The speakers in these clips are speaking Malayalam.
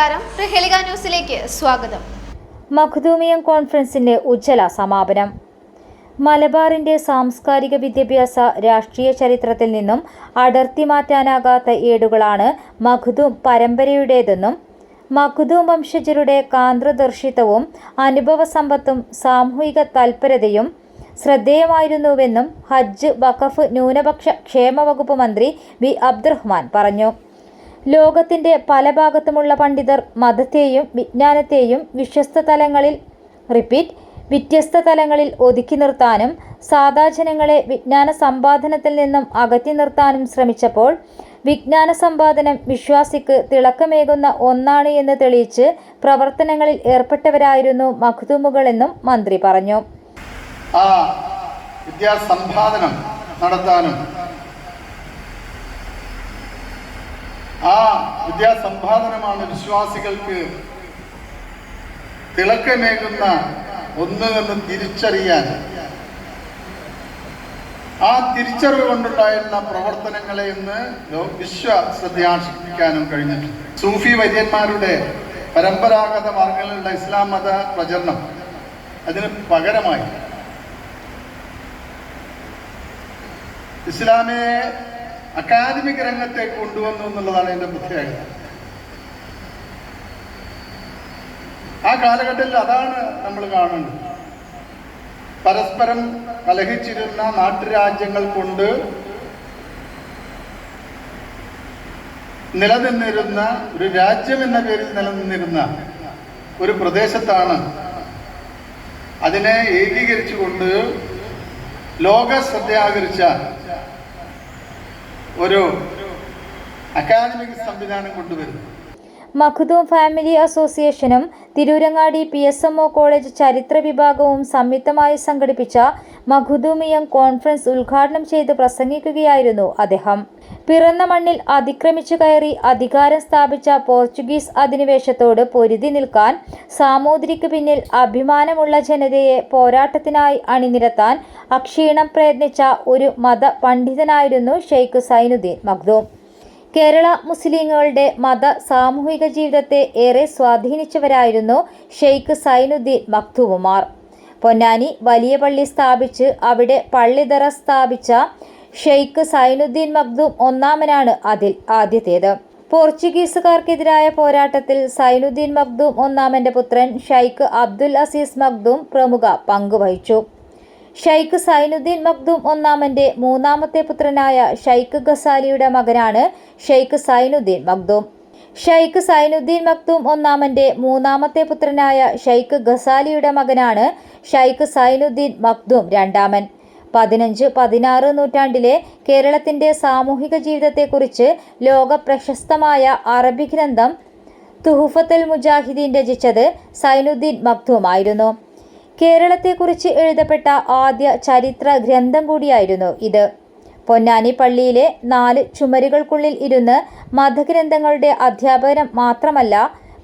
നമസ്കാരം. ന്യൂസിലേക്ക് സ്വാഗതം. മഖ്ദൂമിയം കോൺഫറൻസിന്റെ ഉജ്ജ്വല സമാപനം. മലബാറിന്റെ സാംസ്കാരിക വിദ്യാഭ്യാസ രാഷ്ട്രീയ ചരിത്രത്തിൽ നിന്നും അടർത്തി മാറ്റാനാകാത്ത ഏടുകളാണ് മഖ്ദൂം പരമ്പരയുടേതെന്നും മഖ്ദൂം വംശജരുടെ കാന്ത്രദർശിത്വവും അനുഭവ സമ്പത്തും സാമൂഹിക തൽപരതയും ശ്രദ്ധേയമായിരുന്നുവെന്നും ഹജ്ജ് വഖഫ് ന്യൂനപക്ഷ ക്ഷേമ വകുപ്പ് മന്ത്രി വി അബ്ദുറഹ്മാൻ പറഞ്ഞു. ലോകത്തിന്റെ പല ഭാഗത്തുമുള്ള പണ്ഡിതർ മതത്തെയും വിജ്ഞാനത്തെയും വിശ്വസ്ത തലങ്ങളിൽ റിപ്പീറ്റ് വ്യത്യസ്ത തലങ്ങളിൽ ഒതുക്കി നിർത്താനും സാധാ ജനങ്ങളെ വിജ്ഞാന സമ്പാദനത്തിൽ നിന്നും അകറ്റി നിർത്താനും ശ്രമിച്ചപ്പോൾ വിജ്ഞാന സമ്പാദനം വിശ്വാസിക്ക് തിളക്കമേകുന്ന ഒന്നാണ് എന്ന് തെളിയിച്ച് പ്രവർത്തനങ്ങളിൽ ഏർപ്പെട്ടവരായിരുന്നു മഖ്ദൂമുകളെന്നും മന്ത്രി പറഞ്ഞു. ആ നടത്താനും ആ വിദ്യാസമ്പാദനമാണ് വിശ്വാസികൾക്ക് തിളക്കമേകുന്ന ഒന്ന് എന്ന് തിരിച്ചറിയാൻ. ആ തിരിച്ചറിവ് കൊണ്ടുണ്ടായിരുന്ന പ്രവർത്തനങ്ങളെ ഇന്ന് വിശ്വ ശ്രദ്ധയാർഷിക്കാനും കഴിഞ്ഞിട്ടുണ്ട്. സൂഫി വൈദ്യന്മാരുടെ പരമ്പരാഗത മാർഗങ്ങളിലുള്ള ഇസ്ലാം മത പ്രചരണം അതിന് പകരമായി ഇസ്ലാമിനെ അക്കാദമിക് രംഗത്തേക്ക് കൊണ്ടുവന്നു എന്നുള്ളതാണ് എന്റെ പ്രത്യേകത. ആ കാലഘട്ടത്തിൽ അതാണ് നമ്മൾ കാണുന്നത്. പരസ്പരം കലഹിച്ചിരുന്ന നാട്ടുരാജ്യങ്ങൾ കൊണ്ട് നിലനിന്നിരുന്ന ഒരു രാജ്യം എന്ന പേരിൽ നിലനിന്നിരുന്ന ഒരു പ്രദേശത്താണ് അതിനെ ഏകീകരിച്ചുകൊണ്ട് ലോക ശ്രദ്ധയാകർച്ച ഒരു അക്കാദമിക് സംവിധാനം കൊണ്ടുവരുന്നു. മഖുദൂം ഫാമിലി അസോസിയേഷനും Tirurangadi P S M O college ചരിത്ര വിഭാഗവും സംയുക്തമായി സംഘടിപ്പിച്ച മഖുദൂമിയം കോൺഫറൻസ് ഉദ്ഘാടനം ചെയ്ത് പ്രസംഗിക്കുകയായിരുന്നു അദ്ദേഹം. പിറന്ന മണ്ണിൽ അതിക്രമിച്ചു കയറി അധികാരം സ്ഥാപിച്ച പോർച്ചുഗീസ് അധിനിവേശത്തോട് പൊരുതി നിൽക്കാൻ സാമൂതിരിക്ക് പിന്നിൽ അഭിമാനമുള്ള ജനതയെ പോരാട്ടത്തിനായി അണിനിരത്താൻ അക്ഷീണം പ്രയത്നിച്ച ഒരു മത പണ്ഡിതനായിരുന്നു ഷെയ്ഖ് സൈനുദ്ദീൻ മഖ്ദൂം. കേരള മുസ്ലിങ്ങളുടെ മത സാമൂഹിക ജീവിതത്തെ ഏറെ സ്വാധീനിച്ചവരായിരുന്നു ഷെയ്ഖ് സൈനുദ്ദീൻ മക്തൂമുമാർ പൊന്നാനി വലിയ പള്ളി സ്ഥാപിച്ച് അവിടെ പള്ളിതറ സ്ഥാപിച്ച ഷെയ്ഖ് സൈനുദ്ദീൻ മഖ്ദൂം ഒന്നാമനാണ് അതിൽ ആദ്യത്തേത്. പോർച്ചുഗീസുകാർക്കെതിരായ പോരാട്ടത്തിൽ സൈനുദ്ദീൻ മഖ്ദൂം ഒന്നാമന്റെ പുത്രൻ ഷെയ്ഖ് അബ്ദുൽ അസീസ് മഖ്ദൂം പ്രമുഖ പങ്കുവഹിച്ചു. ഷെയ്ഖ് സൈനുദ്ദീൻ മഖ്ദൂം ഒന്നാമന്റെ മൂന്നാമത്തെ പുത്രനായ ഷെയ്ഖ് ഗസാലിയുടെ മകനാണ് ഷെയ്ഖ് സൈനുദ്ദീൻ മഖ്ദൂം. ഷെയ്ഖ് സൈനുദ്ദീൻ മഖ്ദൂം ഒന്നാമന്റെ മൂന്നാമത്തെ പുത്രനായ ഷെയ്ഖ് ഗസാലിയുടെ മകനാണ് ഷെയ്ഖ് സൈനുദ്ദീൻ മഖ്ദൂം രണ്ടാമൻ. പതിനഞ്ച് പതിനാറ് നൂറ്റാണ്ടിലെ കേരളത്തിന്റെ സാമൂഹിക ജീവിതത്തെക്കുറിച്ച് ലോക പ്രശസ്തമായ അറബി ഗ്രന്ഥം തുഹുഫത്തൽ മുജാഹിദീൻ രചിച്ചത് സൈനുദ്ദീൻ മക്ദൂമായിരുന്നു കേരളത്തെക്കുറിച്ച് എഴുതപ്പെട്ട ആദ്യ ചരിത്ര ഗ്രന്ഥം കൂടിയായിരുന്നു ഇത്. പൊന്നാനി പള്ളിയിലെ നാല് ചുമരുകൾക്കുള്ളിൽ ഇരുന്ന് മതഗ്രന്ഥങ്ങളുടെ അധ്യാപനം മാത്രമല്ല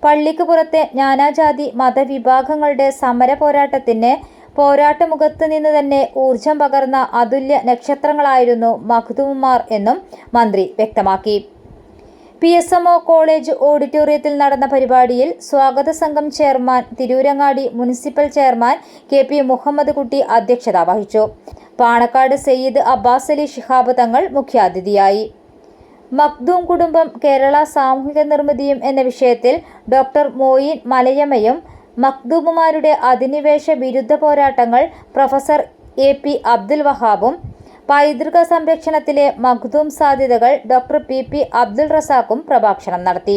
പള്ളിക്ക് പുറത്തെ നാനാജാതി മതവിഭാഗങ്ങളുടെ സമര പോരാട്ടത്തിന് പോരാട്ടമുഖത്ത് നിന്ന് തന്നെ ഊർജം പകർന്ന അതുല്യ നക്ഷത്രങ്ങളായിരുന്നു മഖ്ദൂമാർ എന്നും മന്ത്രി വ്യക്തമാക്കി. P S M O college ഓഡിറ്റോറിയത്തിൽ നടന്ന പരിപാടിയിൽ സ്വാഗത സംഘം chairman Tirurangadi municipal chairman K P Muhammad Kutty അധ്യക്ഷത വഹിച്ചു. പാണക്കാട് സയ്യിദ് അബ്ബാസ് അലി ഷിഹാബ് തങ്ങൾ മുഖ്യാതിഥിയായി. മഖ്ദൂം കുടുംബം കേരള സാമൂഹിക നിർമ്മിതിയും എന്ന വിഷയത്തിൽ ഡോക്ടർ മോയിൻ മലയമ്മയും മക്ദൂമുമാരുടെ അധിനിവേശ വിരുദ്ധ പോരാട്ടങ്ങൾ പ്രൊഫസർ എ പി അബ്ദുൽ വഹാബും പൈതൃക സംരക്ഷണത്തിലെ മഖ്ദൂം സാധ്യതകൾ ഡോക്ടർ പി പി അബ്ദുൾ റസാഖും പ്രഭാഷണം നടത്തി.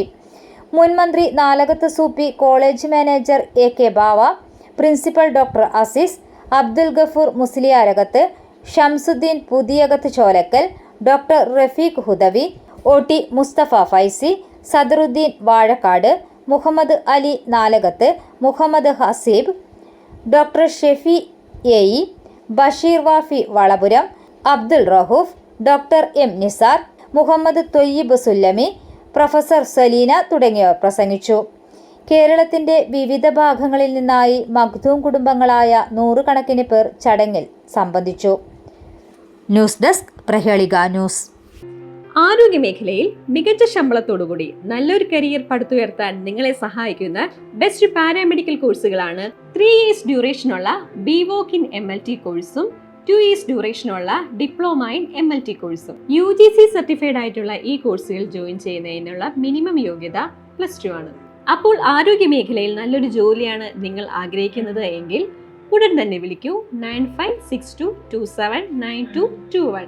മുൻ മന്ത്രി Nalakath Soopy college manager A K Bava principal doctor Azeez Abdul Gafoor Musliyarakath Shamsuddin Puthiyakath Cholakkal doctor Rafeeq Hudawi O T Musthafa Faizy Sadaruddin Vazhakkad Muhammad Ali Nalakath Muhammad Haseeb doctor Shefi A Basheer Wafy Valapuram Abdul Rahoof doctor M Nizar Muhammad Thoyyib Sullami professor Saleena തുടങ്ങിയവർ പ്രസംഗിച്ചു. കേരളത്തിന്റെ വിവിധ ഭാഗങ്ങളിൽ നിന്നായി മഖ്ദൂം കുടുംബങ്ങളായ നൂറുകണക്കിന് പേർ ചടങ്ങിൽ സംബന്ധിച്ചു. News desk Prahelika news. ആരോഗ്യ മേഖലയിൽ മികച്ച ശമ്പളത്തോടുകൂടി നല്ലൊരു കരിയർ പടുത്തുയർത്താൻ നിങ്ങളെ സഹായിക്കുന്ന ബെസ്റ്റ് പാരാമെഡിക്കൽ കോഴ്സുകളാണ് three years ഡ്യൂറേഷനുള്ള BVoc in M L T കോഴ്സും two years ഡ്യൂറേഷനുള്ള diploma in M L T കോഴ്സും യു ജി സി സർട്ടിഫൈഡ് ആയിട്ടുള്ള ഈ കോഴ്സുകൾ ജോയിൻ ചെയ്യുന്നതിനുള്ള മിനിമം യോഗ്യത പ്ലസ് ടു ആണ്. അപ്പോൾ ആരോഗ്യ മേഖലയിൽ നല്ലൊരു ജോലിയാണ് നിങ്ങൾ ആഗ്രഹിക്കുന്നത് എങ്കിൽ ഉടൻ തന്നെ വിളിക്കൂ. Nine five six two two seven nine two two one